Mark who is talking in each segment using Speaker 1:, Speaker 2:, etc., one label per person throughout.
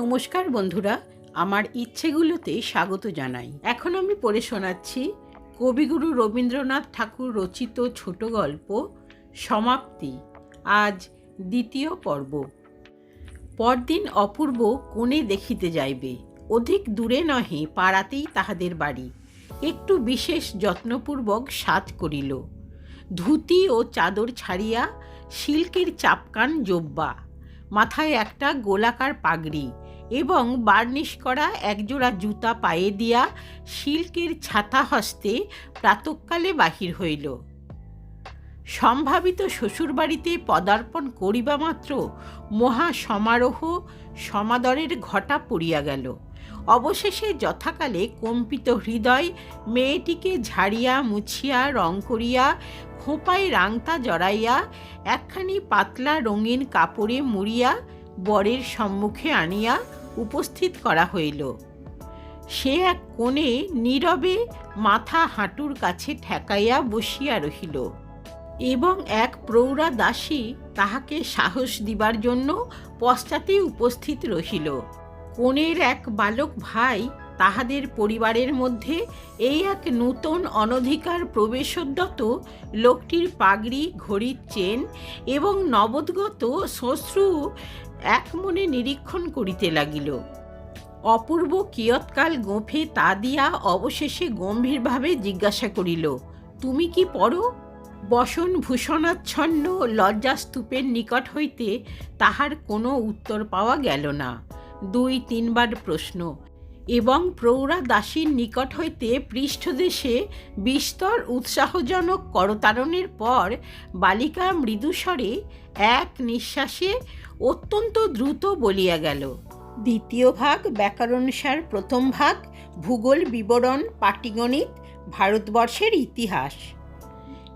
Speaker 1: নমস্কার বন্ধুরা, আমার ইচ্ছেগুলোতে স্বাগত জানাই। এখন আমি পড়ে শোনাচ্ছি কবিগুরু রবীন্দ্রনাথ ঠাকুর রচিত ছোট গল্প, সমাপ্তি, আজ দ্বিতীয় পর্ব। পরদিন অপূর্ব কোণে দেখিতে যাইবে, অধিক দূরে নহে পাড়াতেই তাহাদের বাড়ি। একটু বিশেষ যত্নপূর্বক সাজ করিল। ধুতি ও চাদর ছাড়িয়া, সিল্কের চাপকান জোব্বা, মাথায় একটা গোলাকার পাগড়ি এবং বার্নিশ করা একজোড়া জুতা পায়ে দিয়া সিল্কের ছাতা হস্তে প্রাতকালে বাহির হইল। সম্ভাবিত শ্বশুরবাড়িতে পদার্পণ করিবা মাত্র মহা সমারোহ সমাদরের ঘটা পড়িয়া গেল। অবশেষে যথাকালে কম্পিত হৃদয় মেয়েটিকে ঝাড়িয়া, মুছিয়া, রং করিয়া, খোঁপায় রাংতা জড়াইয়া, একখানি পাতলা রঙিন কাপড়ে মুড়িয়া বরের সম্মুখে আনিয়া উপস্থিত করা হইল। সে এক কোণে নীরবে মাথা হাঁটুর কাছে ঠেকাইয়া বসিয়া রহিল এবং এক প্রৌঢ়া দাসী তাহাকে সাহস দিবার জন্য পশ্চাতে উপস্থিত রহিল। কোণের এক বালক ভাই তাহাদের পরিবারের মধ্যে এই এক নূতন অনধিকার প্রবেশোদ্যত লোকটির পাগড়ি, ঘড়ির চেন এবং নবদ্গত শ্বশ্রু এক মনে নিরীক্ষণ করিতে লাগিল। অপূর্ব কিয়ৎকাল গোঁফে তা দিয়া অবশেষে গম্ভীরভাবে জিজ্ঞাসা করিল, তুমি কি পড়ো? বসন ভূষণাচ্ছন্ন লজ্জাস্তূপের নিকট হইতে তাহার কোনো উত্তর পাওয়া গেল না। দুই তিনবার প্রশ্ন এবং প্রৌঢ়া দাসীর নিকট হইতে পৃষ্ঠদেশে বিস্তর উৎসাহজনক করতারণের পর বালিকা মৃদুস্বরে এক নিঃশ্বাসে অত্যন্ত দ্রুত বলিয়া গেল, দ্বিতীয় ভাগ, ব্যাকরণসার প্রথম ভাগ, ভূগোল বিবরণ, পাটিগণিত, ভারতবর্ষের ইতিহাস।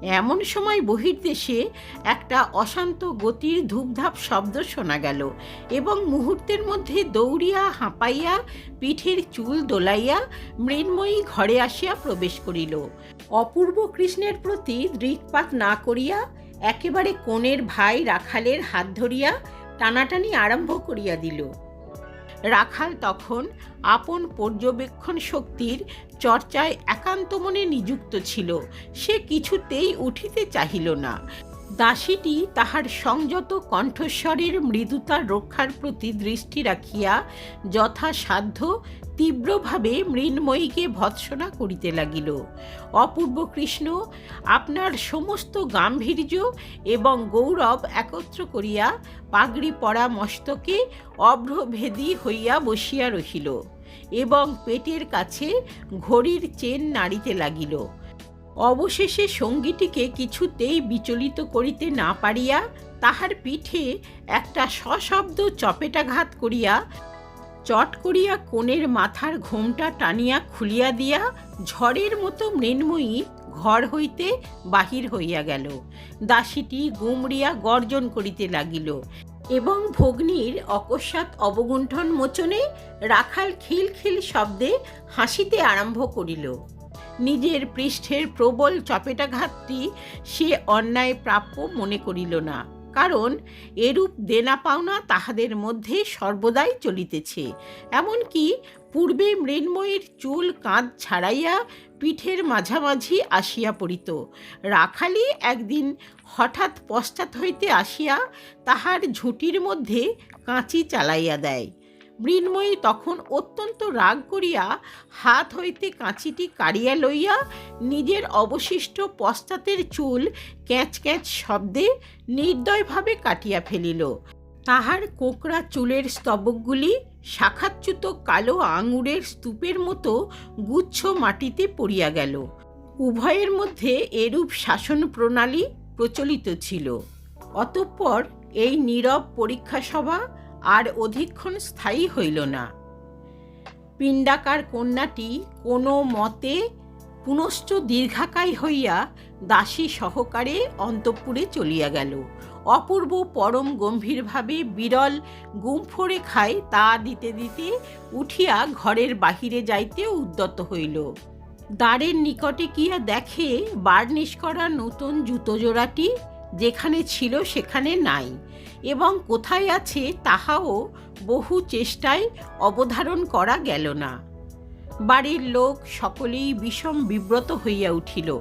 Speaker 1: এমন সময় বহির্দেশে একটা অশান্ত গতির ধূপধাপ শব্দ শোনা গেল এবং মুহূর্তের মধ্যে দৌড়িয়া, হাঁপাইয়া, পিঠের চুল দোলাইয়া মৃন্ময়ী ঘরে আসিয়া প্রবেশ করিল। অপূর্ব কৃষ্ণের প্রতি দৃকপাত না করিয়া একেবারে কোণের ভাই রাখালের হাত ধরিয়া টানাটানি আরম্ভ করিয়া দিল। রাখাল তখন আপন পর্যবেক্ষণ শক্তির চর্চায় একান্ত মনে নিযুক্ত ছিল। সে কিছুতেই উঠিতে চাহিল না। দাসীটি তাহার সংযত কণ্ঠস্বরের মৃদুতা রক্ষার প্রতি দৃষ্টি রাখিয়া যথাসাধ্য তীব্রভাবে মৃন্ময়ীকে ভৎসনা করিতে লাগিল। অপূর্ব কৃষ্ণ, আপনার সমস্ত গাম্ভীর্য এবং গৌরব একত্র করিয়া পাগড়ি পরা মস্তকে অভ্রভেদী হইয়া বসিয়া রহিল এবং পেটের কাছে ঘড়ির চেন নাড়িতে লাগিল। অবশেষে সঙ্গীটিকে কিছুতেই বিচলিত করিতে না পারিয়া তাহার পিঠে একটা সশব্দ চপেটাঘাত করিয়া, চট করিয়া কোণের মাথার ঘোমটা টানিয়া খুলিয়া দিয়া ঝড়ের মতো মৃন্ময়ী ঘর হইতে বাহির হইয়া গেল। দাসীটি গুমড়িয়া গর্জন করিতে লাগিল এবং ভগ্নীর অকস্মাৎ অবগুণ্ঠন মোচনে রাখাল খিলখিল শব্দে হাসিতে আরম্ভ করিল। নিজের পৃষ্ঠের প্রবল চপেটাঘাতটি সে অন্যায় প্রাপ্য মনে করিল না, কারণ এরূপ দেনা পাওনা তাহাদের মধ্যে সর্বদাই চলিতেছে। এমনকি পূর্বে মৃন্ময়ীর চুল কাঁধ ছাড়াইয়া পিঠের মাঝামাঝি আসিয়া পড়িত। রাখালি একদিন হঠাৎ পশ্চাৎ হইতে আসিয়া তাহার ঝুঁটির মধ্যে কাঁচি চালাইয়া দেয়। মৃন্ময়ী তখন অত্যন্ত রাগ করিয়া হাত হইতে কাঁচিটি কাড়িয়া লইয়া নিজের অবশিষ্ট পশ্চাতের চুল ক্যাঁচ ক্যাঁচ শব্দে নির্দয়ভাবে কাটিয়া ফেলিল। তাহার কোকড়া চুলের স্তবকগুলি শাখাচ্যুত কালো আঙুরের স্তূপের মতো গুচ্ছ মাটিতে পড়িয়া গেল। উভয়ের মধ্যে এরূপ শাসন প্রণালী প্রচলিত ছিল। অতঃপর এই নীরব পরীক্ষা সভা আর অধিকক্ষণ স্থায়ী হইল না। পিণ্ডাকার কন্যাটি কোনো মতে পুনশ্চ দীর্ঘাকায় হইয়া দাসী সহকারে অন্তঃপুরে চলিয়া গেল। অপূর্ব পরম গম্ভীরভাবে বিরল গুমফোড়ে খায় তা দিতে দিতে উঠিয়া ঘরের বাহিরে যাইতে উদ্যত হইল। দ্বারের নিকটে গিয়া দেখে বার্নিশ করা নতুন জুতো জোড়াটি যেখানে ছিল সেখানে নাই এবং কোথায় আছে তাহাও বহু চেষ্টায় অবধারণ করা গেল না। বাড়ির লোক সকলেই বিষম বিব্রত হইয়া উঠিল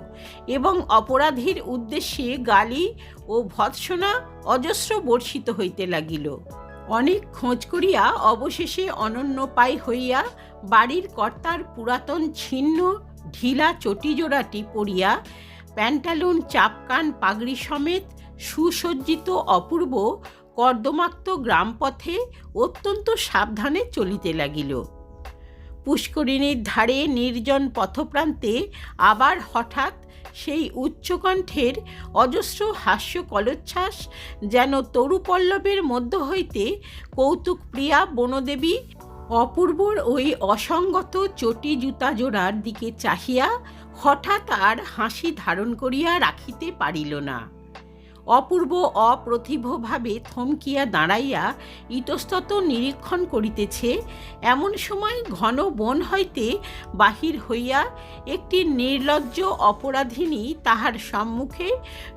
Speaker 1: এবং অপরাধীর উদ্দেশ্যে গালি ও ভৎসনা অজস্র বর্ষিত হইতে লাগিল। অনেক খোঁজ করিয়া অবশেষে অনন্যপায় হইয়া বাড়ির কর্তার পুরাতন ছিন্ন ঢিলা চটিজোড়াটি পরিয়া প্যান্টালুন, চাপকান, পাগড়ি সমেত সুসজ্জিত অপূর্ব কর্দমাক্ত গ্রামপথে অত্যন্ত সাবধানে চলিতে লাগিল। পুষ্করিণীর ধারে নির্জন পথপ্রান্তে আবার হঠাৎ সেই উচ্চকণ্ঠের অজস্র হাস্য কলোচ্ছ্বাস যেন তরুপল্লবের মধ্য হইতে কৌতুকপ্রিয়া বনদেবী অপূর্বর ওই অসঙ্গত চটি জুতা জোড়ার দিকে চাহিয়া হঠাৎ আর হাসি ধারণ করিয়া রাখিতে পারিল না। অপূর্ব অপ্রতিভভাবে থমকিয়া দাঁড়াইয়া ইতস্তত নিরীক্ষণ করিতেছে, এমন সময় ঘন বন হইতে বাহির হইয়া একটি নির্লজ্জ অপরাধিনী তাহার সম্মুখে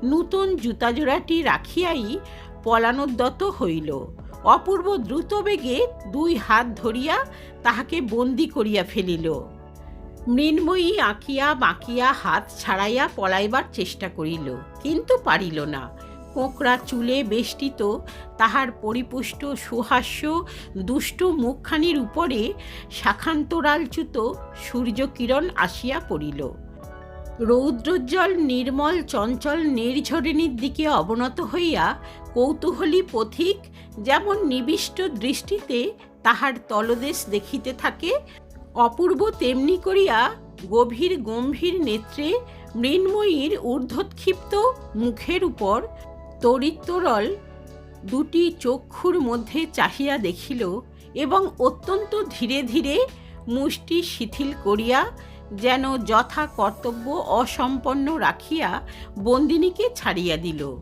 Speaker 1: নূতন জুতাজোড়াটি রাখিয়াই পলানোদ্যত হইল। অপূর্ব দ্রুতবেগে দুই হাত ধরিয়া তাহাকে বন্দি করিয়া ফেলিল। মৃন্ময়ী আঁকিয়া বাঁকিয়া হাত ছাড়াইয়া পলাইবার চেষ্টা করিল, কিন্তু পারিল না। কোঁকড়া চুলে বেষ্টিত তাহার পরিপুষ্ট সুহাস্য দুষ্ট মুখখানির উপরে শাখান্তরালচ্যুত সূর্যকিরণ আসিয়া পড়িল। রৌদ্রোজ্জ্বল, নির্মল, চঞ্চল, নির্ঝরিণীর দিকে অবনত হইয়া কৌতূহলী পথিক যেমন নিবিষ্ট দৃষ্টিতে তাহার তলদেশ দেখিতে থাকে অপূর্ব তেমনি করিয়া গভীর গম্ভীর নেত্রে মৃন্ময়ীর ঊর্ধ্বক্ষিপ্ত মুখের উপর তরিত্তরল দুটি চক্ষুর মধ্যে চাহিয়া দেখিল এবং অত্যন্ত ধীরে ধীরে মুষ্টি শিথিল করিয়া যেন যথা কর্তব্য অসম্পন্ন রাখিয়া বন্দিনীকে ছাড়িয়া দিল।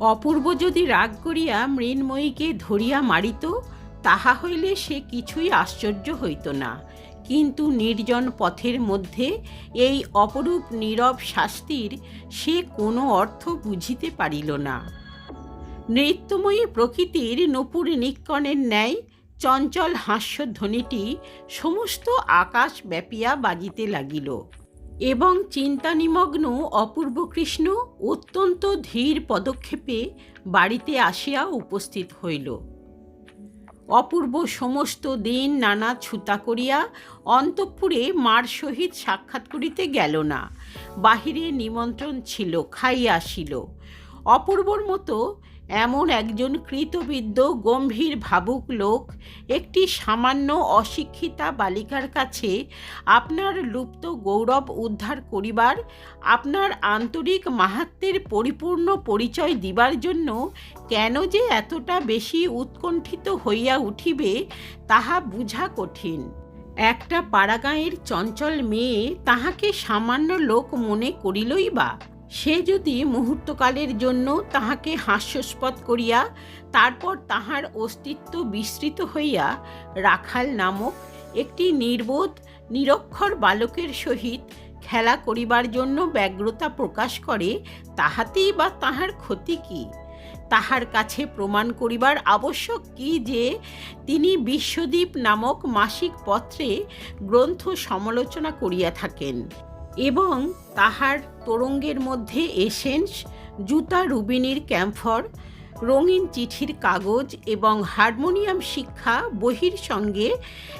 Speaker 1: অপূর্ব যদি রাগ করিয়া মৃন্ময়ীকে ধরিয়া মারিত, তাহা হইলে সে কিছুই আশ্চর্য হইত না। কিন্তু নির্জন পথের মধ্যে এই অপরূপ নীরব শাস্তির সে কোনো অর্থ বুঝিতে পারিল না। নৃত্যময়ী প্রকৃতির নপুর নিক্কণের ন্যায় চঞ্চল হাস্যধ্বনিটি সমস্ত আকাশ ব্যাপিয়া বাজিতে লাগিল এবং চিন্তানিমগ্ন অপূর্ব কৃষ্ণ অত্যন্ত ধীর পদক্ষেপে বাড়িতে আসিয়া উপস্থিত হইল। অপূর্ব সমস্ত দিন নানা ছুতা করিয়া অন্তঃপুরে মার সহিত সাক্ষাৎ করিতে গেল না। বাহিরে নিমন্ত্রণ ছিল, খাইয়া আসিল। অপূর্বর মতো এমন একজন কৃতবিদ্য, গম্ভীর ভাবুক লোক, একটি সামান্য অশিক্ষিতা বালিকার কাছে আপনার লুপ্ত গৌরব উদ্ধার করিবার, আপনার আন্তরিক মাহাত্মের পরিপূর্ণ পরিচয় দিবার জন্য কেন যে এতটা বেশি উৎকণ্ঠিত হইয়া উঠিবে, তাহা বুঝা কঠিন। একটা পাড়াগাঁয়ের চঞ্চল মেয়ে তাহাকে সামান্য লোক মনে করিলই বা? সে যদি মুহূর্তকালের জন্য তাহাকে হাস্যস্পদ করিয়া তারপর তাহার অস্তিত্ব বিস্তৃত হইয়া রাখাল নামক একটি নির্বোধ, নিরক্ষর বালকের সহিত খেলা করিবার জন্য ব্যগ্রতা প্রকাশ করে, তাহাতেই বা তাহার ক্ষতি কী? তাহার কাছে প্রমাণ করিবার আবশ্যক কি যে, তিনি বিশ্বদ্বীপ নামক মাসিক পত্রে গ্রন্থ সমালোচনা করিয়া থাকেন। এবং তাহার তোরঙ্গের মধ্যে এসেন্স, জুতা রুবিনীর ক্যাম্ফর, রঙিন চিঠির কাগজ এবং হারমোনিয়াম শিক্ষা, বহির সঙ্গে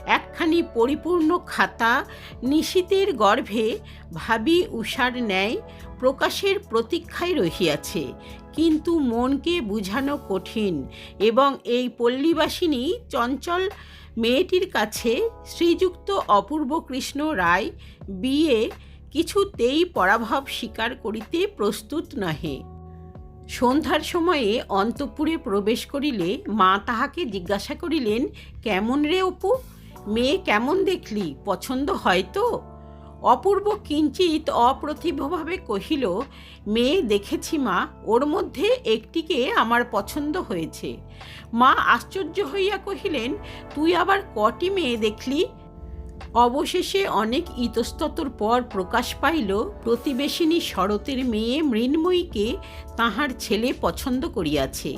Speaker 1: একখানি পরিপূর্ণ খাতা নিশীতের গর্ভে ভাবি উষার ন্যায় প্রকাশের প্রতীক্ষায় রহিয়াছে। কিন্তু মনকে বুঝানো কঠিন এবং এই পল্লীবাসিনী চঞ্চল মেয়েটির কাছে শ্রীযুক্ত অপূর্ব কৃষ্ণ রায় বিয়ে কিছুতেই পরাভব স্বীকার করিতে প্রস্তুত নহে। সন্ধ্যার সময়ে অন্তপুরে প্রবেশ করিলে মা তাহাকে জিজ্ঞাসা করিলেন, কেমন রে অপু? মেয়ে কেমন দেখলি? পছন্দ হয় তো? অপূর্ব কিঞ্চিত অপ্রতিভভাবে কহিল, মেয়ে দেখেছি মা, ওর মধ্যে একটিকে আমার পছন্দ হয়েছে। মা আশ্চর্য হইয়া কহিলেন, তুই আবার কটি মেয়ে দেখলি? অবশেষে অনেক ইতস্ততর পর প্রকাশ পাইল, প্রতিবেশিনী শরতের মেয়ে মৃন্ময়ীকে তাহার ছেলে পছন্দ করিয়াছে।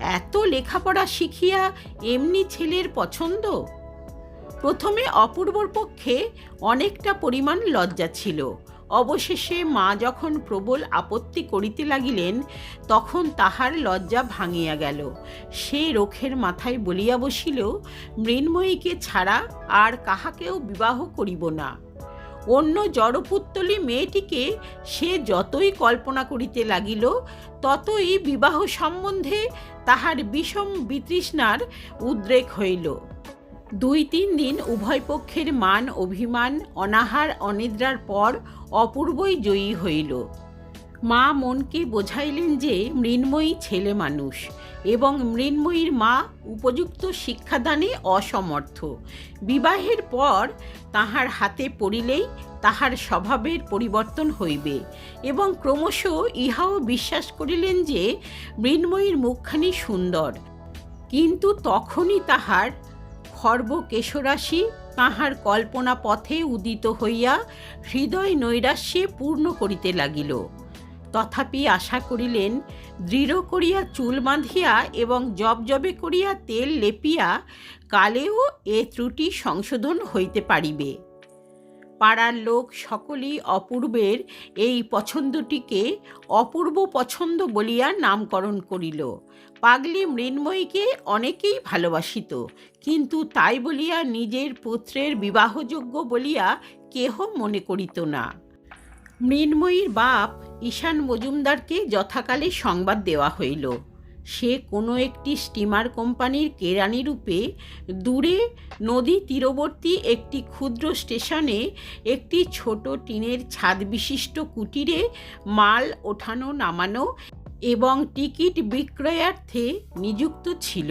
Speaker 1: এত লেখাপড়া শিখিয়া এমনি ছেলের পছন্দ? প্রথমে অপূর্বর পক্ষে অনেকটা পরিমাণ লজ্জা ছিল। অবশেষে মা যখন প্রবল আপত্তি করিতে লাগিলেন, তখন তাহার লজ্জা ভাঙিয়া গেল। সে রোখের মাথায় বলিয়া বসিল, মৃন্ময়ীকে ছাড়া আর কাহাকেও বিবাহ করিব না। অন্য জড়পুত্তলি মেয়েটিকে সে যতই কল্পনা করিতে লাগিল, ততই বিবাহ সম্বন্ধে তাহার বিষম বিতৃষ্ণার উদ্রেক হইল। দুই তিন দিন উভয় পক্ষের মান অভিমান, অনাহার, অনিদ্রার পর অপূর্বই জয়ী হইল। মা মনকে বোঝাইলেন যে মৃন্ময়ী ছেলে মানুষ এবং মৃন্ময়ীর মা উপযুক্ত শিক্ষাদানে অসমর্থ। বিবাহের পর তাহার হাতে পড়িলেই তাহার স্বভাবের পরিবর্তন হইবে এবং ক্রমশ ইহাও বিশ্বাস করিলেন যে মৃন্ময়ীর মুখখানি সুন্দর। কিন্তু তখনই তাহার খর্ব কেশরাশি তাহার কল্পনা পথে উদিত হইয়া হৃদয় নৈরাশ্যে পূর্ণ করিতে লাগিল। তথাপি আশা করিলেন, দৃঢ় করিয়া চুল বাঁধিয়া এবং জবজবে করিয়া তেল লেপিয়া কালেও এ ত্রুটি সংশোধন হইতে পারিবে। পাড়ার লোক সকলেই অপূর্বের এই পছন্দটিকে অপূর্ব পছন্দ বলিয়া নামকরণ করিল। পাগলি মৃন্ময়ীকে অনেকেই ভালোবাসিত, কিন্তু তাই বলিয়া নিজের পুত্রের বিবাহযোগ্য বলিয়া কেহ মনে করিত না। মৃন্ময়ীর বাপ ঈশান মজুমদারকে যথাকালে সংবাদ দেওয়া হইল। সে কোনো একটি স্টিমার কোম্পানির কেরানি রূপে দূরে নদী তীরবর্তী একটি ক্ষুদ্র স্টেশনে একটি ছোট টিনের ছাদ বিশিষ্ট কুটিরে মাল ওঠানো নামানো এবং টিকিট বিক্রয়ার্থে নিযুক্ত ছিল।